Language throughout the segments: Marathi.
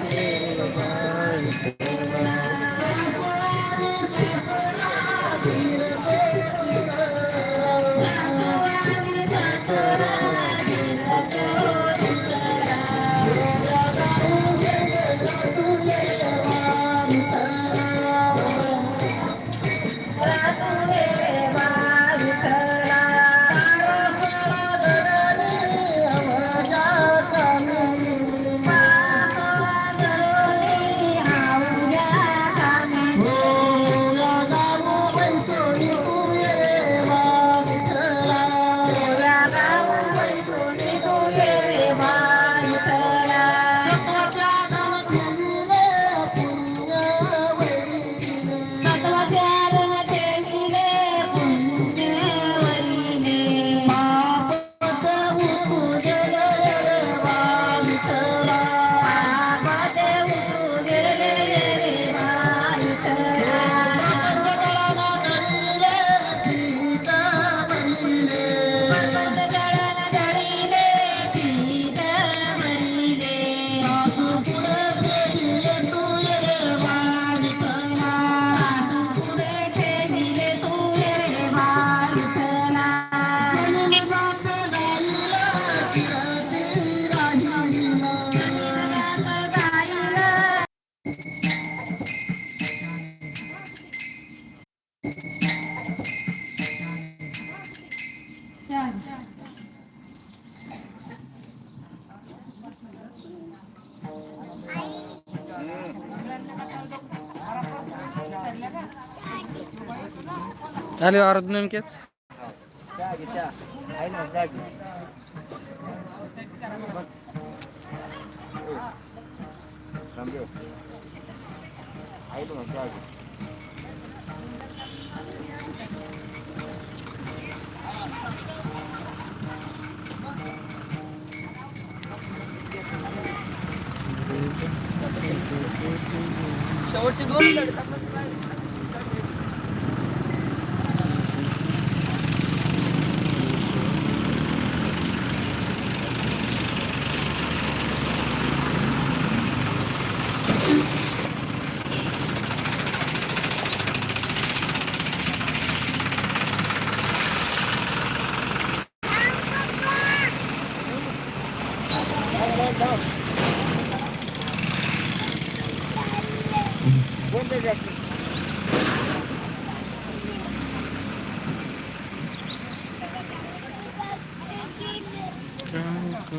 Thank you. झाले वारद नेमकेच शेवटची दोन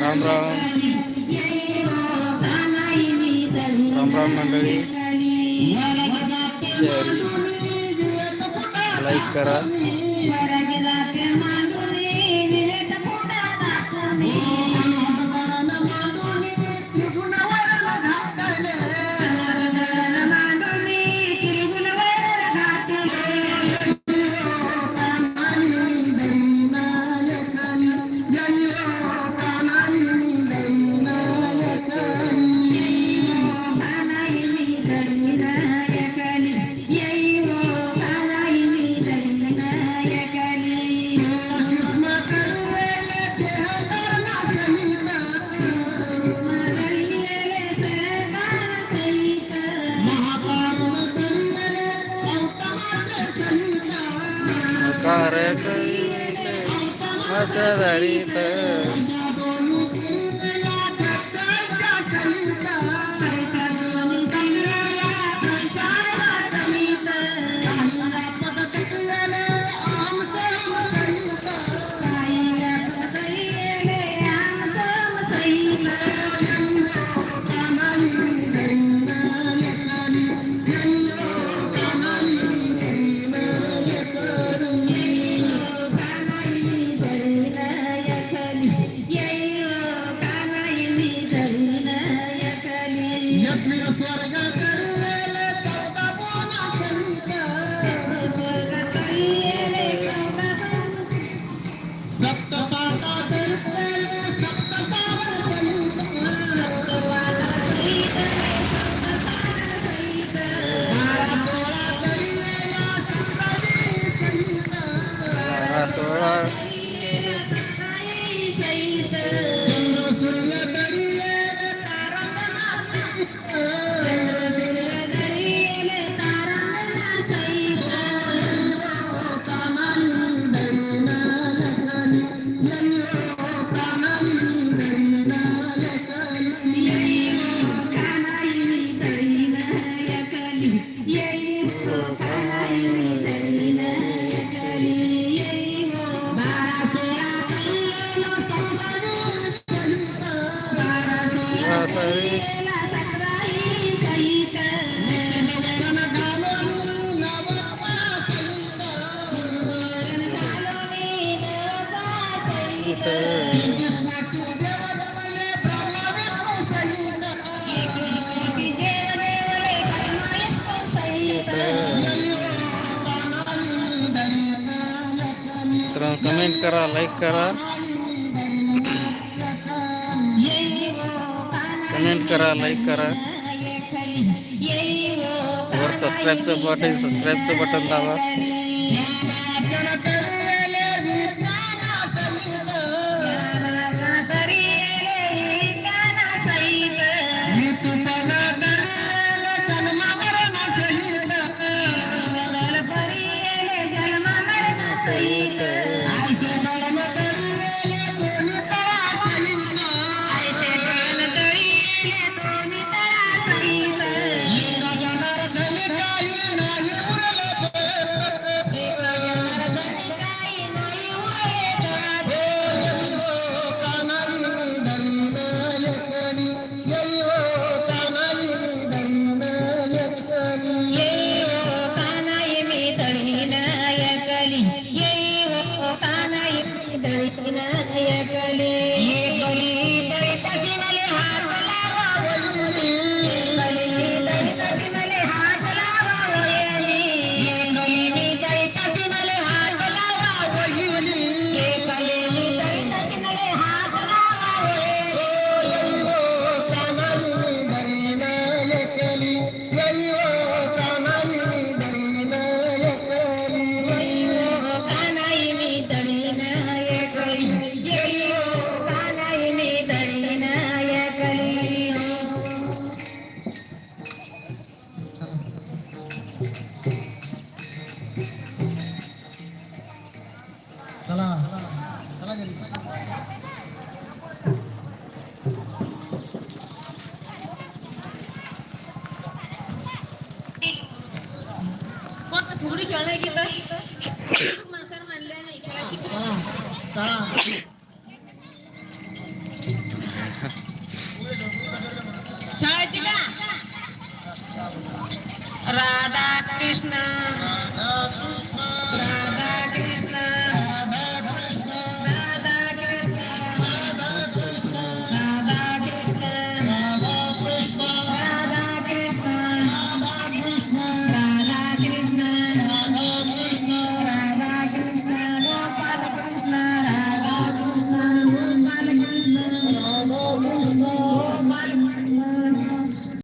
राम राम राम राम मंडळी लाईक करा वाऱ्या करीत माझ्या दारीत बारा कमेंट करा लाईक करा। कमेंट करा लाईक करा। वर सबस्क्राईबचं बटन सबस्क्राईबचं बटन दाबा। राधा कृष्ण